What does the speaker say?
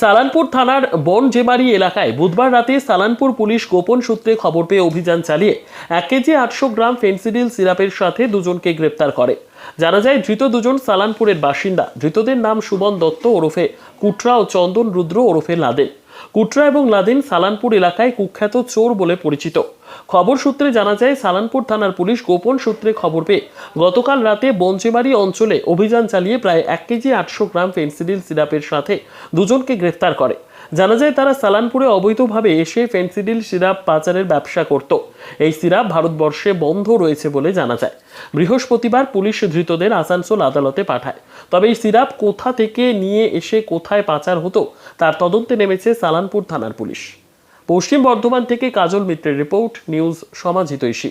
সালানপুর থানার বনজেমারি এলাকায় বুধবার রাতে সালানপুর পুলিশ গোপন সূত্রে খবর পেয়ে অভিযান চালিয়ে এক কেজি আটশো গ্রাম ফেন্সিডিল সিরাপের সাথে দুজনকে গ্রেপ্তার করে। জানা যায়, ধৃত দুজন সালানপুরের বাসিন্দা। ধৃতদের নাম সুমন দত্ত ওরফে কুটরা ও চন্দন রুদ্র ওরফে লাদেন। কুটরা এবং লাদেন সালানপুর এলাকায় কুখ্যাত চোর বলে পরিচিত। খবর সূত্রে জানা যায়, সালানপুর থানার পুলিশ গোপন সূত্রে খবর পেয়ে গতকাল রাতে বঞ্চেমারি অঞ্চলে অভিযান চালিয়ে প্রায় এক কেজি আটশো গ্রাম ফেন্সিডিল সিরাপের সাথে দুজনকে গ্রেফতার করে। জানা যায় তারা সালানপুরে অবৈধভাবে এসে ফেন্সিডিল সিরাপ পাচারের ব্যবসা করত। এই সিরাপ ভারতবর্ষে বন্ধ রয়েছে বলে জানা যায়। বৃহস্পতিবার পুলিশ ধৃতদের আসানসোল আদালতে পাঠায়। তবে এই সিরাপ কোথা থেকে নিয়ে এসে কোথায় পাচার হতো, তার তদন্তে নেমেছে সালানপুর থানার পুলিশ। পশ্চিম বর্ধমান থেকে কাজল মিত্রের রিপোর্ট, নিউজ সমাজ হিতৈষী